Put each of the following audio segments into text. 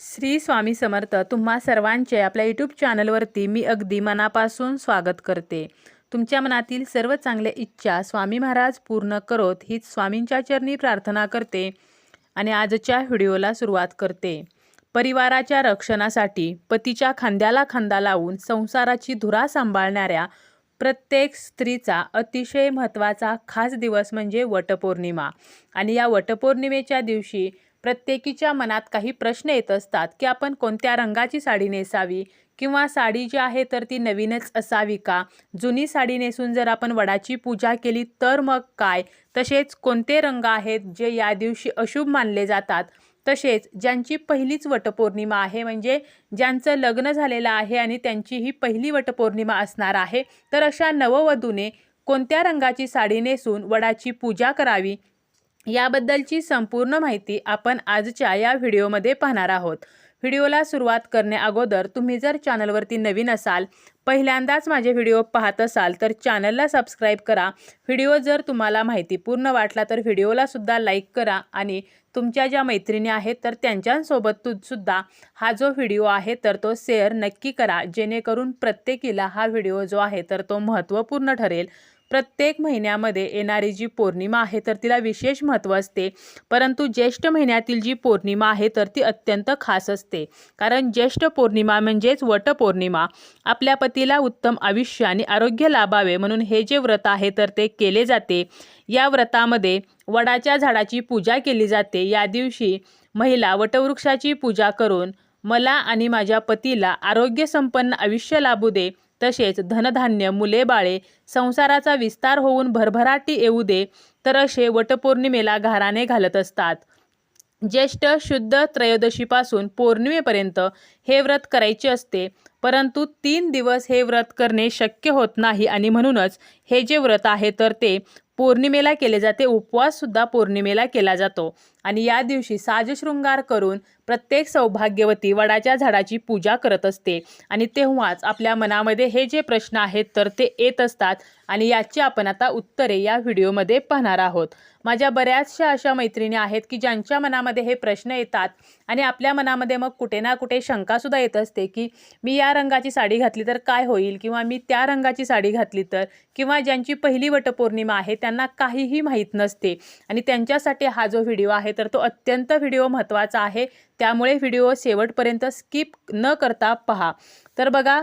श्री स्वामी समर्थ तुम्हा सर्वांचे आपल्या यूट्यूब चॅनलवरती मी अगदी मनापासून स्वागत करते. तुमच्या मनातील सर्व चांगल्या इच्छा स्वामी महाराज पूर्ण करोत हीच स्वामींच्या चरणी प्रार्थना करते आणि आजच्या व्हिडिओला सुरुवात करते. परिवाराच्या रक्षणासाठी पतीच्या खांद्याला खांदा लावून संसाराची धुरा सांभाळणाऱ्या प्रत्येक स्त्रीचा अतिशय महत्त्वाचा खास दिवस म्हणजे वटपौर्णिमा. आणि या वटपौर्णिमेच्या दिवशी प्रत्येकीच्या मनात काही प्रश्न येत असतात की आपण कोणत्या रंगाची साडी नेसावी? किंवा साडी जी आहे तर ती नवीनच असावी का? जुनी साडी नेसून जर आपण वडाची पूजा केली तर मग काय? तसेच कोणते रंग आहेत जे या दिवशी अशुभ मानले जातात? तसेच ज्यांची पहिलीच वटपौर्णिमा आहे म्हणजे ज्यांचं लग्न झालेलं आहे आणि त्यांची ही पहिली वटपौर्णिमा असणार आहे तर अशा नववधूने कोणत्या रंगाची साडी नेसून वडाची पूजा करावी? याबद्दलची संपूर्ण माहिती आपण आजच्या या व्हिडिओमध्ये पाहणार आहोत. व्हिडिओला सुरुवात करण्याअगोदर तुम्ही जर चॅनलवरती नवीन असाल पहिल्यांदाच माझे व्हिडिओ पाहत असाल तर चॅनलला सबस्क्राईब करा. व्हिडिओ जर तुम्हाला माहिती पूर्ण वाटला तर व्हिडिओलासुद्धा लाईक करा आणि तुमच्या ज्या मैत्रिणी आहेत तर त्यांच्यासोबत तुसुद्धा हा जो व्हिडिओ आहे तर तो शेअर नक्की करा. जेणेकरून प्रत्येकीला हा व्हिडिओ जो आहे तर तो महत्त्वपूर्ण ठरेल. प्रत्येक महिन्यामध्ये येणारी जी पौर्णिमा आहे तर तिला विशेष महत्त्व असते. परंतु ज्येष्ठ महिन्यातील जी पौर्णिमा आहे तर ती अत्यंत खास असते. कारण ज्येष्ठ पौर्णिमा म्हणजेच वटपौर्णिमा आपल्या पतीला उत्तम आयुष्य आणि आरोग्य लाभावे म्हणून हे जे व्रत आहे तर ते केले जाते. या व्रतामध्ये वडाच्या झाडाची पूजा केली जाते. या दिवशी महिला वटवृक्षाची पूजा करून मला आणि माझ्या पतीला आरोग्यसंपन्न आयुष्य लाभू दे. तसेच धनधान्य मुले बाळे संसाराचा विस्तार होऊन भरभराटी येऊ दे तर असे वटपौर्णिमेला घाराने घालत असतात. ज्येष्ठ शुद्ध त्रयोदशीपासून पौर्णिमेपर्यंत हे व्रत करायचे असते परंतु तीन दिवस हे व्रत करणे शक्य होत नाही आणि म्हणूनच हे जे व्रत आहे तर ते पौर्णिमेला केले जाते. उपवाससुद्धा पौर्णिमेला केला जातो. आणि या दिवशी साजशृंगार करून प्रत्येक सौभाग्यवती वडाच्या झाडाची पूजा करत असते. आणि तेव्हाच आपल्या मनामध्ये हे जे प्रश्न आहेत तर ते येत असतात. आणि याची आपण आता उत्तरे या व्हिडिओमध्ये पाहणार आहोत. माझ्या बऱ्याचशा अशा मैत्रिणी आहेत की ज्यांच्या मनामध्ये हे प्रश्न येतात. आणि आपल्या मनामध्ये मग कुठे ना कुठे शंकासुद्धा येत असते की मी या रंगाची साडी घातली तर काय होईल? किंवा मी त्या रंगाची साडी घातली तर? किंवा ज्यांची पहिली वटपौर्णिमा आहे त्या त्यांना काहीही माहीत नसते. आणि त्यांच्यासाठी हा जो व्हिडिओ आहे तर तो अत्यंत व्हिडिओ महत्त्वाचा आहे. त्यामुळे व्हिडिओ शेवटपर्यंत स्किप न करता पहा. तर बघा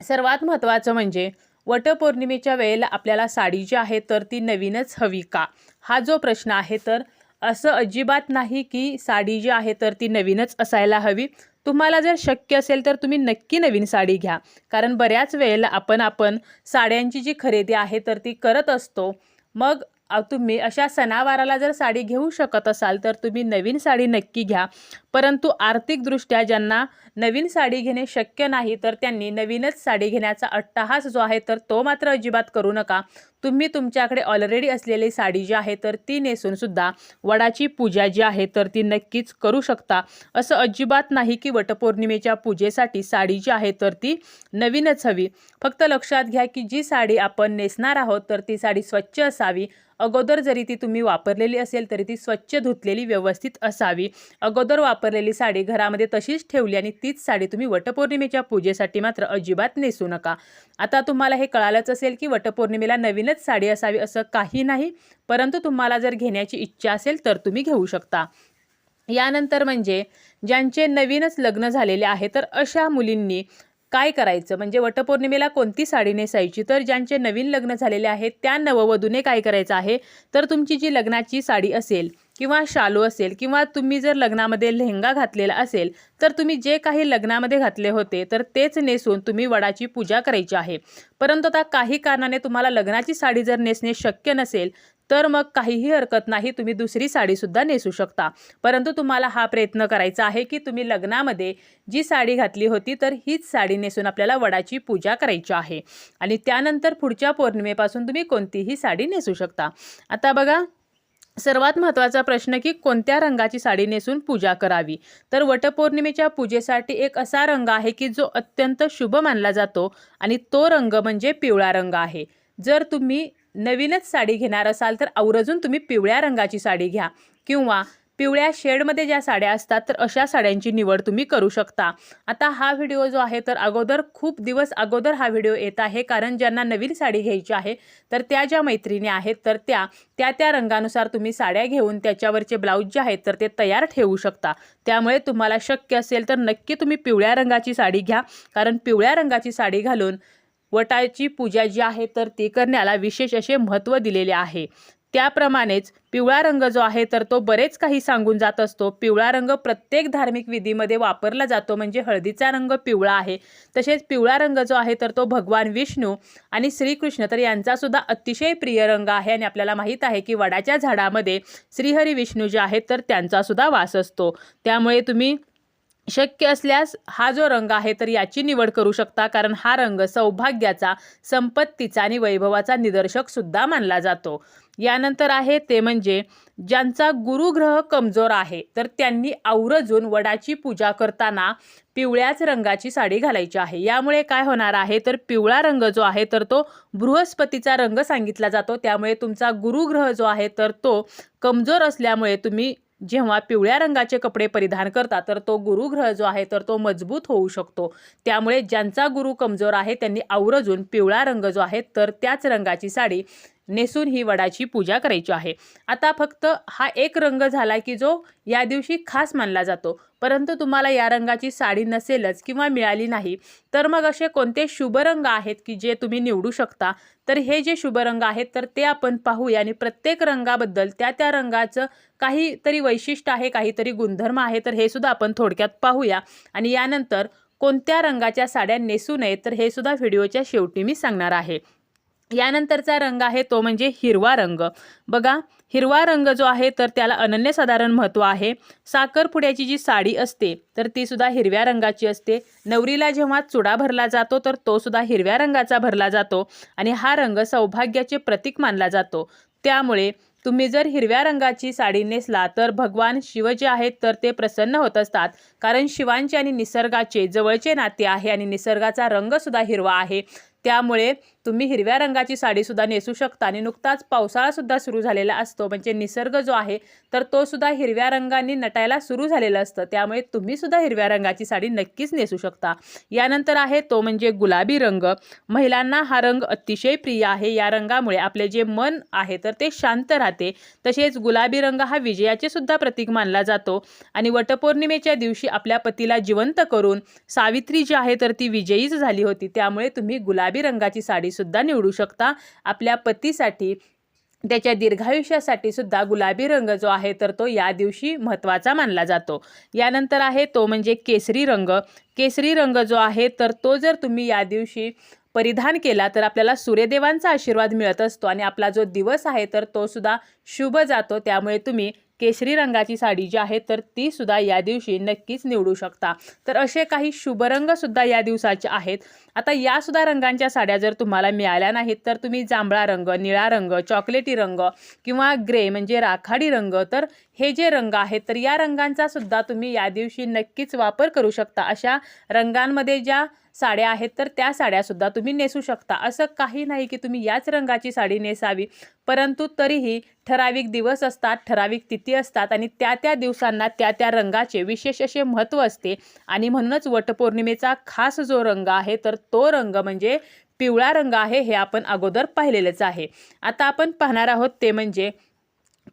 सर्वात महत्त्वाचं म्हणजे वटपौर्णिमेच्या वेळेला आपल्याला साडी जी आहे तर ती नवीनच हवी का? हा जो प्रश्न आहे तर असं अजिबात नाही की साडी जी आहे तर ती नवीनच असायला हवी. तुम्हाला जर शक्य असेल तर तुम्ही नक्की नवीन साडी घ्या. कारण बऱ्याच वेळेला आपण आपण साड्यांची जी खरेदी आहे तर ती करत असतो. मग तुम्ही अशा सणावाराला जर साडी घेऊ शकत असाल तर तुम्ही नवीन साडी नक्की घ्या. परंतु आर्थिकदृष्ट्या ज्यांना नवीन साडी घेणे शक्य नाही तर त्यांनी नवीनच साडी घेण्याचा अट्टाहास जो आहे तर तो मात्र अजिबात करू नका. तुम्ही तुमच्याकडे ऑलरेडी असलेली साडी जी आहे तर ती नेसूनसुद्धा वडाची पूजा जी आहे तर ती नक्कीच करू शकता. असं अजिबात नाही की वटपौर्णिमेच्या पूजेसाठी साडी जी आहे तर ती नवीनच हवी. फक्त लक्षात घ्या की जी साडी आपण नेसणार आहोत तर ती साडी स्वच्छ असावी. अगोदर जरी ती तुम्ही वापरलेली असेल तरी ती स्वच्छ धुतलेली व्यवस्थित असावी. अगोदर वापरलेली साडी घरामध्ये तशीच ठेवली आणि तीच साडी तुम्ही वटपौर्णिमेच्या पूजेसाठी मात्र अजिबात नेसू नका. आता तुम्हाला हे कळालंच असेल की वटपौर्णिमेला नवीनच साडी असावी असं काही नाही. परंतु तुम्हाला जर घेण्याची इच्छा असेल तर तुम्ही घेऊ शकता. यानंतर म्हणजे ज्यांचे नवीनच लग्न झालेले आहे तर अशा मुलींनी काय करायचं? म्हणजे वटपौर्णिमेला कोणती साडी नेसायची? तर ज्यांचे नवीन लग्न झालेले आहेत त्या नववधूने काय करायचं आहे? तर तुमची जी लग्नाची साडी असेल किंवा शालू असेल किंवा तुम्ही जर लग्नामध्ये लेहंगा घातलेला असेल तर तुम्ही जे काही लग्नामध्ये घातले होते तर तेच नेसून तुम्ही वडाची पूजा करायची आहे. परंतु आता काही कारणाने तुम्हाला लग्नाची साडी जर नेसणे शक्य नसेल तर मग काहीही हरकत नाही तुम्ही दुसरी साडीसुद्धा नेसू शकता. परंतु तुम्हाला हा प्रयत्न करायचा आहे की तुम्ही लग्नामध्ये जी साडी घातली होती तर हीच साडी नेसून आपल्याला वडाची पूजा करायची आहे. आणि त्यानंतर पुढच्या पौर्णिमेपासून तुम्ही कोणतीही साडी नेसू शकता. आता बघा सर्वात महत्त्वाचा प्रश्न की कोणत्या रंगाची साडी नेसून पूजा करावी? तर वटपौर्णिमेच्या पूजेसाठी एक असा रंग आहे की जो अत्यंत शुभ मानला जातो आणि तो रंग म्हणजे पिवळा रंग आहे. जर तुम्ही नवीनच साडी घेणार असाल तर आवर्जून तुम्ही पिवळ्या रंगाची साडी घ्या किंवा पिवळ्या शेडमध्ये ज्या साड्या असतात तर अशा साड्यांची निवड तुम्ही करू शकता. आता हा व्हिडिओ जो आहे तर अगोदर खूप दिवस अगोदर हा व्हिडिओ येत आहे. कारण ज्यांना नवीन साडी घ्यायची आहे तर त्या ज्या मैत्रिणी आहेत तर त्या त्या त्या रंगानुसार तुम्ही साड्या घेऊन त्याच्यावरचे ब्लाऊज जे आहेत तर ते तयार ठेवू शकता. त्यामुळे तुम्हाला शक्य असेल तर नक्की तुम्ही पिवळ्या रंगाची साडी घ्या. कारण पिवळ्या रंगाची साडी घालून वटाची पूजा जी आहे तर ती करण्याला विशेष असे महत्त्व दिलेले आहे. त्याप्रमाणेच पिवळा रंग जो आहे तर तो बरेच काही सांगून जात असतो. पिवळा रंग प्रत्येक धार्मिक विधीमध्ये वापरला जातो म्हणजे हळदीचा रंग पिवळा आहे. तसेच पिवळा रंग जो आहे तर तो भगवान विष्णू आणि श्रीकृष्ण तर यांचासुद्धा अतिशय प्रिय रंग आहे. आणि आपल्याला माहीत आहे की वडाच्या झाडामध्ये श्रीहरी विष्णू जे आहेत तर त्यांचासुद्धा वास असतो. त्यामुळे तुम्ही शक्य असल्यास हा जो रंग आहे तर याची निवड करू शकता कारण हा रंग सौभाग्याचा संपत्तीचा आणि वैभवाचा निदर्शक सुद्धा मानला जातो. यानंतर आहे ते म्हणजे ज्यांचा गुरुग्रह कमजोर आहे तर त्यांनी आवरजून वडाची पूजा करताना पिवळ्याच रंगाची साडी घालायची आहे. यामुळे काय होणार आहे तर पिवळा रंग जो आहे तर तो बृहस्पतीचा रंग सांगितला जातो. त्यामुळे तुमचा गुरुग्रह जो आहे तर तो कमजोर असल्यामुळे तुम्ही जेव्हा पिवळ्या रंगाचे कपडे परिधान करतात तर तो गुरुग्रह जो आहे तर तो मजबूत होऊ शकतो. त्यामुळे ज्यांचा गुरु कमजोर आहे त्यांनी आवर्जून पिवळा रंग जो आहे तर त्याच रंगाची साडी नेसून ही वडाची पूजा करायची आहे. आता फक्त हा एक रंग झाला की जो या दिवशी खास मानला जातो. परंतु तुम्हाला या रंगाची साडी नसेलच किंवा मिळाली नाही तर मग असे कोणते शुभ रंग आहेत की जे तुम्ही निवडू शकता? तर हे जे शुभ रंग आहेत तर ते आपण पाहूया आणि प्रत्येक रंगाबद्दल त्या त्या रंगाचं काहीतरी वैशिष्ट्य आहे काहीतरी गुणधर्म आहे तर हे सुद्धा आपण थोडक्यात पाहूया आणि यानंतर कोणत्या रंगाच्या साड्या नेसू नये तर हे सुद्धा व्हिडिओच्या शेवटी मी सांगणार आहे. यानंतरचा रंग आहे तो म्हणजे हिरवा रंग. बघा हिरवा रंग जो आहे तर त्याला अनन्यसाधारण महत्त्व आहे. साखरपुड्याची जी साडी असते तर ती सुद्धा हिरव्या रंगाची असते. नवरीला जेव्हा चुडा भरला जातो तर तो सुद्धा हिरव्या रंगाचा भरला जातो आणि हा रंग सौभाग्याचे प्रतीक मानला जातो. त्यामुळे तुम्ही जर हिरव्या रंगाची साडी नेसला तर भगवान शिव जे आहेत तर ते प्रसन्न होत असतात. कारण शिवांचे आणि निसर्गाचे जवळचे नाते आहे आणि निसर्गाचा रंगसुद्धा हिरवा आहे. त्यामुळे तुम्ही हिरव्या रंगाची साडीसुद्धा नेसू शकता आणि नुकताच पावसाळासुद्धा सुरू झालेला असतो. म्हणजे निसर्ग जो आहे तर तो सुद्धा हिरव्या रंगाने नटायला सुरू झालेलं असतं. त्यामुळे तुम्ही सुद्धा हिरव्या रंगाची साडी नक्कीच नेसू शकता. यानंतर आहे तो म्हणजे गुलाबी रंग. महिलांना हा रंग अतिशय प्रिय आहे. या रंगामुळे आपले जे मन आहे तर ते शांत राहते. तसेच गुलाबी रंग हा विजयाचे सुद्धा प्रतीक मानला जातो. आणि वटपौर्णिमेच्या दिवशी आपल्या पतीला जिवंत करून सावित्री जी आहे तर ती विजयीच झाली होती. त्यामुळे तुम्ही गुलाबी गुलाबी रंगाची साडी सुद्धा निवडू शकता. आपल्या पतीसाठी त्याच्या दीर्घायुष्यासाठी सुद्धा गुलाबी रंग जो आहे तर तो या दिवशी महत्त्वाचा मानला जातो. यानंतर आहे तो म्हणजे केसरी रंग. केसरी रंग जो आहे तर तो जर तुम्ही या दिवशी परिधान केला तर आपल्याला सूर्यदेवांचा आशीर्वाद मिळत असतो आणि आपला जो दिवस आहे तर तो सुद्धा शुभ जातो. त्यामुळे तुम्ही केशरी रंगाची साडी जी आहे तर ती सुद्धा या दिवशी नक्कीच निवडू शकता. तर असे काही शुभरंग सुद्धा या दिवसाचे आहेत. आता या सुद्धा रंगांच्या साड्या जर तुम्हाला मिळाल्या नाहीत तर तुम्ही जांभळा रंग निळा रंग चॉकलेटी रंग किंवा ग्रे म्हणजे राखाडी रंग तर हे जे रंग आहेत तर या रंगांचा सुद्धा तुम्ही या दिवशी नक्कीच वापर करू शकता. अशा रंगांमध्ये ज्या साड्या आहेत तर त्या साड्यासुद्धा तुम्ही नेसू शकता. असं काही नाही की तुम्ही याच रंगाची साडी नेसावी. परंतु तरीही ठराविक दिवस असतात ठराविक तिथी असतात आणि त्या त्या दिवसांना त्या त्या रंगाचे विशेष असे महत्त्व असते. आणि म्हणूनच वटपौर्णिमेचा खास जो रंग आहे तर तो रंग म्हणजे पिवळा रंग आहे हे आपण अगोदर पाहिलेलंच आहे. आता आपण पाहणार आहोत ते म्हणजे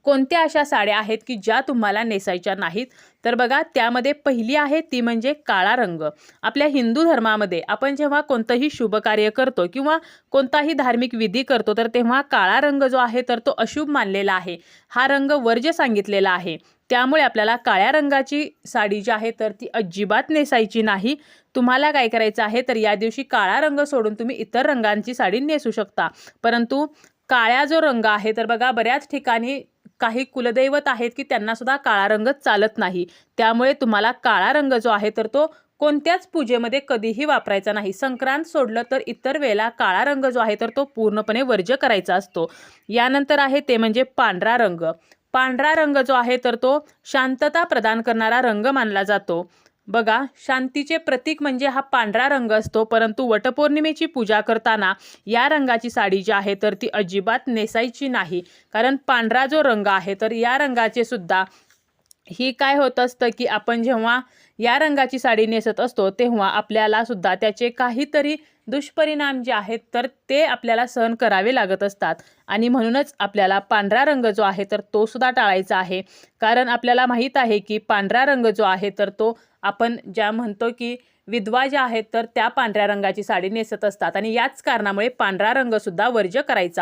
कोणत्या अशा साड्या आहेत की ज्या तुम्हाला नेसायच्या नाहीत? तर बघा त्यामध्ये पहिली आहे ती म्हणजे काळा रंग. आपल्या हिंदू धर्मामध्ये आपण जेव्हा कोणतंही शुभ कार्य करतो किंवा कोणताही धार्मिक विधी करतो तर तेव्हा काळा रंग जो आहे तर तो अशुभ मानलेला आहे. हा रंग वर्ज्य सांगितलेला आहे त्यामुळे आपल्याला काळ्या रंगाची साडी जी आहे तर ती अजिबात नेसायची नाही. तुम्हाला काय करायचं आहे तर या दिवशी काळा रंग सोडून तुम्ही इतर रंगांची साडी नेसू शकता. परंतु काळ्या जो रंग आहे तर बघा बऱ्याच ठिकाणी काही कुलदैवत आहेत की त्यांना सुद्धा काळा रंग चालत नाही. त्यामुळे तुम्हाला काळा रंग जो आहे तर तो कोणत्याच पूजेमध्ये कधीही वापरायचा नाही. संक्रांत सोडलं तर इतर वेळेला काळा रंग जो आहे तर तो पूर्णपणे वर्ज्य करायचा असतो. यानंतर आहे ते म्हणजे पांढरा रंग. पांढरा रंग जो आहे तर तो शांतता प्रदान करणारा रंग मानला जातो. बघा शांतीचे प्रतीक म्हणजे हा पांढरा रंग असतो परंतु वटपौर्णिमेची पूजा करताना या रंगाची साडी जी आहे तर ती अजिबात नेसायची नाही. कारण पांढरा जो रंग आहे तर या रंगाचे सुद्धा ही काय होत असतं की आपण जेव्हा या रंगाची साडी नेसत असतो तेव्हा आपल्याला सुद्धा त्याचे काहीतरी दुष्परिणाम जे आहेत तर ते आपल्याला सहन करावे लागत असतात. आणि म्हणूनच आपल्याला पांढरा रंग जो आहे तर तो सुद्धा टाळायचा आहे. कारण आपल्याला माहीत आहे की पांढरा रंग जो आहे तर तो आपण ज्या म्हणतो की विधवा ज्या आहेत तर त्या पांढऱ्या रंगाची साडी नेसत असतात आणि याच कारणामुळे पांढरा रंगसुद्धा वर्ज्य करायचा आहे.